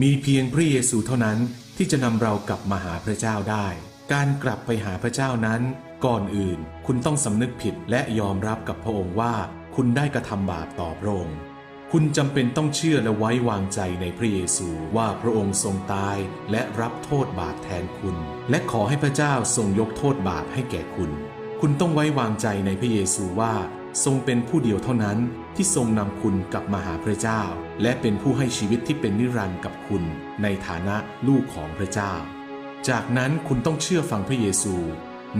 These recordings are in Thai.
มีเพียงพระเยซูเท่านั้นที่จะนำเรากลับมาหาพระเจ้าได้ การกลับไปหาพระเจ้านั้น ก่อนอื่น คุณต้องสำนึกผิดและยอมรับกับพระองค์ว่า คุณได้กระทำบาปต่อพระองค์คุณจำเป็นต้องเชื่อและไว้วางใจในพระเยซูว่าพระองค์ทรงตายและรับโทษบาปแทนคุณ และขอให้พระเจ้าทรงยกโทษบาปให้แก่คุณ คุณต้องไว้วางใจในพระเยซูว่าทรงเป็นผู้เดียวเท่านั้นที่ทรงนำคุณกลับมาหาพระเจ้า และเป็นผู้ให้ชีวิตที่เป็นนิรันดร์กับคุณ ในฐานะลูกของพระเจ้า จากนั้นคุณต้องเชื่อฟังพระเยซู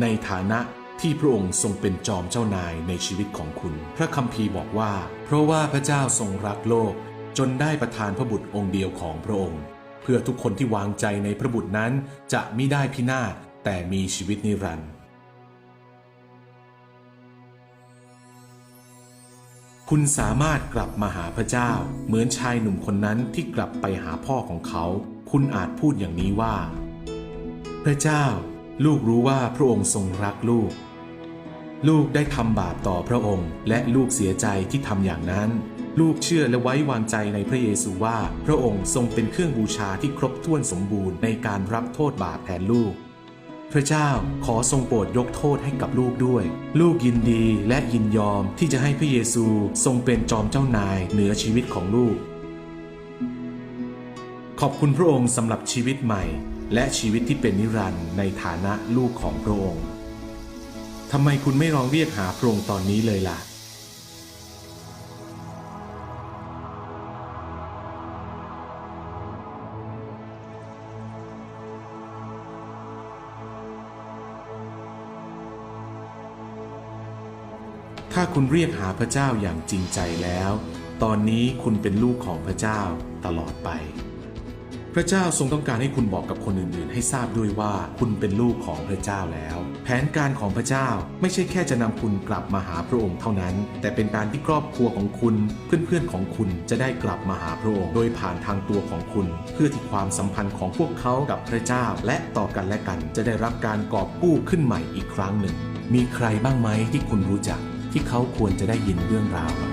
ในฐานะที่พระองค์ทรงเป็นจอมเจ้านายในชีวิตของคุณ พระคัมภีร์บอกว่า เพราะว่าพระเจ้าทรงรักโลก จนได้ประทานพระบุตรองค์เดียวของพระองค์ เพื่อทุกคนที่วางใจในพระบุตรนั้นจะไมิได้พินาศแต่มีชีวิตนิรันดร์ คุณสามารถกลับมาหาพระเจ้า เหมือนชายหนุ่มคนนั้นที่กลับไปหาพ่อของเขา คุณอาจพูดอย่างนี้ว่า พระเจ้า ลูกรู้ว่าพระองค์ทรงรักลูก ลูกได้ทำบาปต่อพระองค์ และลูกเสียใจที่ทำอย่างนั้น ลูกเชื่อและไว้วางใจในพระเยซูว่า พระองค์ทรงเป็นเครื่องบูชาที่ครบถ้วนสมบูรณ์ในการรับโทษบาปแทนลูก พระเจ้าขอทรงโปรดยกโทษให้กับลูกด้วย ลูกยินดีและยินยอมที่จะให้พระเยซูทรงเป็นจอมเจ้านายเหนือชีวิตของลูก ขอบคุณพระองค์สำหรับชีวิตใหม่ และชีวิตที่เป็นนิรันดร์ในฐานะลูกของพระองค์ทำไมคุณไม่ลองเรียกหาพระองค์ตอนนี้เลยล่ะ ถ้าคุณเรียกหาพระเจ้าอย่างจริงใจแล้ว ตอนนี้คุณเป็นลูกของพระเจ้าตลอดไป พระเจ้าทรงต้องการให้คุณบอกกับคนอื่นๆ ให้ทราบด้วยว่าคุณเป็นลูกของพระเจ้าแล้ว แผนการของพระเจ้าไม่ใช่แค่จะนำคุณกลับมาหาพระองค์เท่านั้น แต่เป็นการที่ครอบครัวของคุณ เพื่อนๆของคุณจะได้กลับมาหาพระองค์โดยผ่านทางตัวของคุณ เพื่อที่ความสัมพันธ์ของพวกเขากับพระเจ้า และต่อกันและกันจะได้รับการกอบกู้ขึ้นใหม่อีกครั้งหนึ่ง มีใครบ้างไหมที่คุณรู้จัก ที่เขาควรจะได้ยินเรื่องราวเ